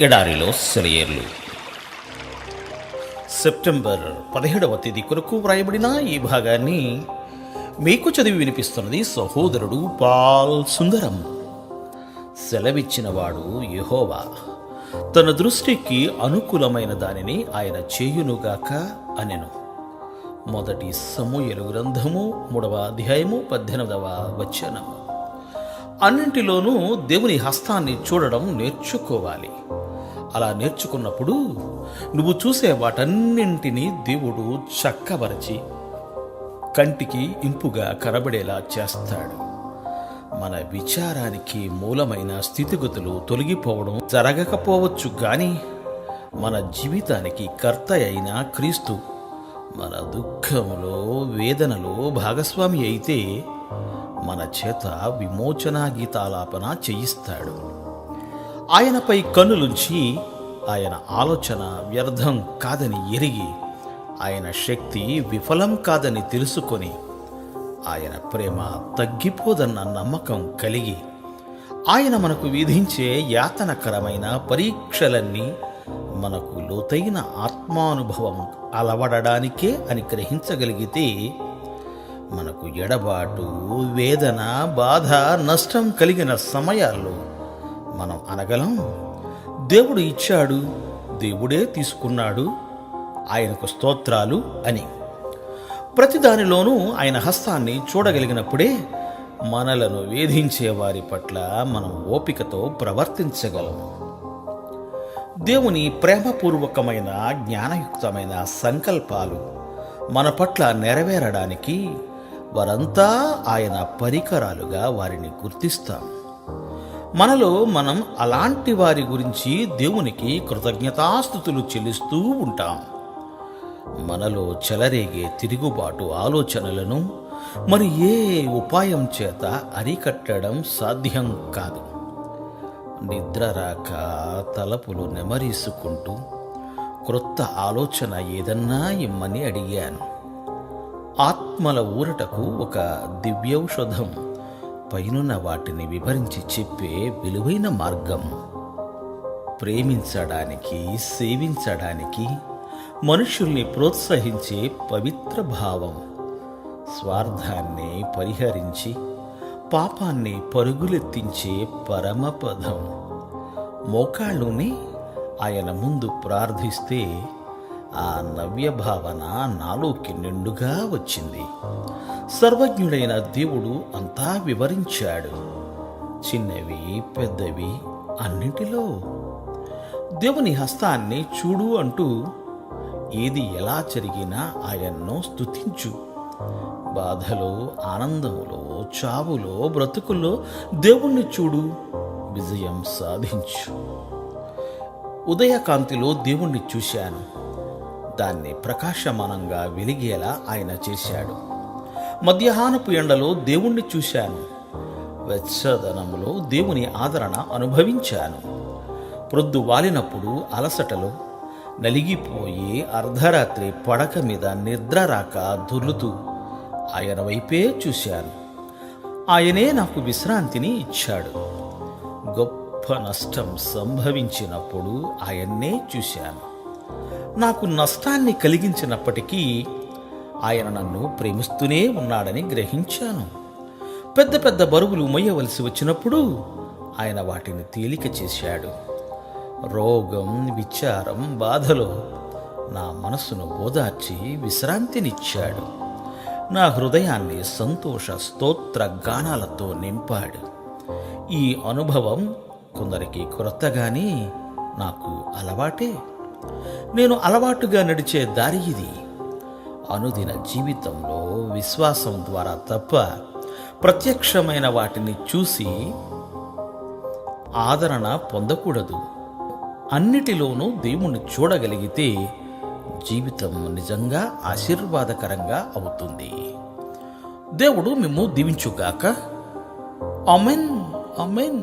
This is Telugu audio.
ఎడారిలో సెలయేర్లు. సెప్టెంబర్ పదిహేడవ తేదీ కొరకు వ్రాయబడిన ఈ భాగాన్ని మీకు చదివి వినిపిస్తున్నది సహోదరుడు పాల్ సుందరం. సెలవిచ్చినవాడు యహోవా. తన దృష్టికి అనుకూలమైన దానిని ఆయన చేయునుగాక అనెను. మొదటి సమూయలు గ్రంథము మూడవ అధ్యాయము పద్దెనిమిదవ వచనము అన్నింటిలోనూ దేవుని హస్తాన్ని చూడడం నేర్చుకోవాలి. అలా నేర్చుకున్నప్పుడు నువ్వు చూసే వాటన్నింటినీ దేవుడు చక్కబరచి కంటికి ఇంపుగా కనబడేలా చేస్తాడు. మన విచారానికి మూలమైన స్థితిగతులు తొలగిపోవడం జరగకపోవచ్చు కానీ మన జీవితానికి కర్త అయిన క్రీస్తు మన దుఃఖంలో వేదనలో భాగస్వామి అయితే మన చేత విమోచనా గీతాలాపన చేయిస్తాడు. ఆయనపై కన్నులుంచి ఆయన ఆలోచన వ్యర్థం కాదని ఎరిగి ఆయన శక్తి విఫలం కాదని తెలుసుకొని ఆయన ప్రేమ తగ్గిపోదన్న నమ్మకం కలిగి ఆయన మనకు విధించే యాతనకరమైన పరీక్షలన్నీ మనకు లోతైన ఆత్మానుభవం అలవడడానికే అని గ్రహించగలిగితే మనకు ఎడబాటు వేదన బాధ నష్టం కలిగిన సమయాల్లో మనం అనగలం. దేవుడు ఇచ్చాడు దేవుడే తీసుకున్నాడు ఆయనకు స్తోత్రాలు అని. ప్రతిదానిలోనూ ఆయన హస్తాన్ని చూడగలిగినప్పుడే మనలను వేధించే వారి పట్ల మనం ఓపికతో ప్రవర్తించగలం. దేవుని ప్రేమపూర్వకమైన జ్ఞానయుక్తమైన సంకల్పాలు మన పట్ల నెరవేరడానికి వారంతా ఆయన పరికరాలుగా వారిని గుర్తిస్తాం. మనలో మనం అలాంటి వారి గురించి దేవునికి కృతజ్ఞతాస్థుతులు చెల్లిస్తూ ఉంటాం. మనలో చెలరేగే తిరుగుబాటు ఆలోచనలను మరి ఏ ఉపాయం చేత అరికట్టడం సాధ్యం కాదు. నిద్ర రాక తలపులు నెమరీసుకుంటూ క్రొత్త ఆలోచన ఏదన్నా ఇమ్మని అడిగాను. ఆత్మల ఊరటకు ఒక దివ్యౌషధం. పైనున్న వాటిని వివరించి చెప్పే విలువైన మార్గం. ప్రేమించడానికి సేవించడానికి మనుషుల్ని ప్రోత్సహించే పవిత్ర భావం. స్వార్థాన్ని పరిహరించి పాపాన్ని పరుగులెత్తించే పరమపదం. మోకాళ్ళుని ఆయన ముందు ప్రార్థిస్తే ఆ నవ్య భావన నాలోకి నిండుగా వచ్చింది. సర్వజ్ఞుడైన దేవుడు అంతా వివరించాడు. చిన్నవి పెద్దవి అన్నిటిలో. దేవుని హస్తాన్ని చూడు అంటూ ఏది ఎలా జరిగినా ఆయన్ను స్తుతించు. బాధలో ఆనందంలో చావులో బ్రతుకుల్లో దేవుణ్ణి చూడు విజయం సాధించు. ఉదయకాంతిలో దేవుణ్ణి చూశాను. దాన్ని ప్రకాశమానంగా వెలిగేలా ఆయన చేశాడు. మధ్యాహ్నపు ఎండలో దేవుణ్ణి చూశాను. వెచ్చదనంలో దేవుని ఆదరణ అనుభవించాను. ప్రొద్దు వాలినప్పుడు అలసటలో నలిగిపోయి అర్ధరాత్రి పడక మీద నిద్ర రాక దొర్లుతూ ఆయన వైపే చూశాను. ఆయనే నాకు విశ్రాంతిని ఇచ్చాడు. గొప్ప నష్టం సంభవించినప్పుడు ఆయన్నే చూశాను. నాకు నష్టాన్ని కలిగించినప్పటికీ ఆయన నన్ను ప్రేమిస్తూనే ఉన్నాడని గ్రహించాను. పెద్ద పెద్ద బరువులు మొయ్యవలసి వచ్చినప్పుడు ఆయన వాటిని తేలిక చేశాడు. రోగం విచారం బాధలో నా మనసును ఓదార్చి విశ్రాంతినిచ్చాడు. నా హృదయాన్ని సంతోష స్తోత్ర గానాలతో నింపాడు. ఈ అనుభవం కొందరికి క్రొత్తగానే నాకు అలవాటే. నేను అలవాటుగా నడిచే దారి ఇది. అనుదిన జీవితంలో విశ్వాసం ద్వారా తప్ప ప్రత్యక్షమైన వాటిని చూసి ఆదరణ పొందకూడదు. అన్నిటిలోనూ దేవుణ్ణి చూడగలిగితే జీవితం నిజంగా ఆశీర్వాదకరంగా అవుతుంది. దేవుడు మేము దీవించుగాక. Amen amen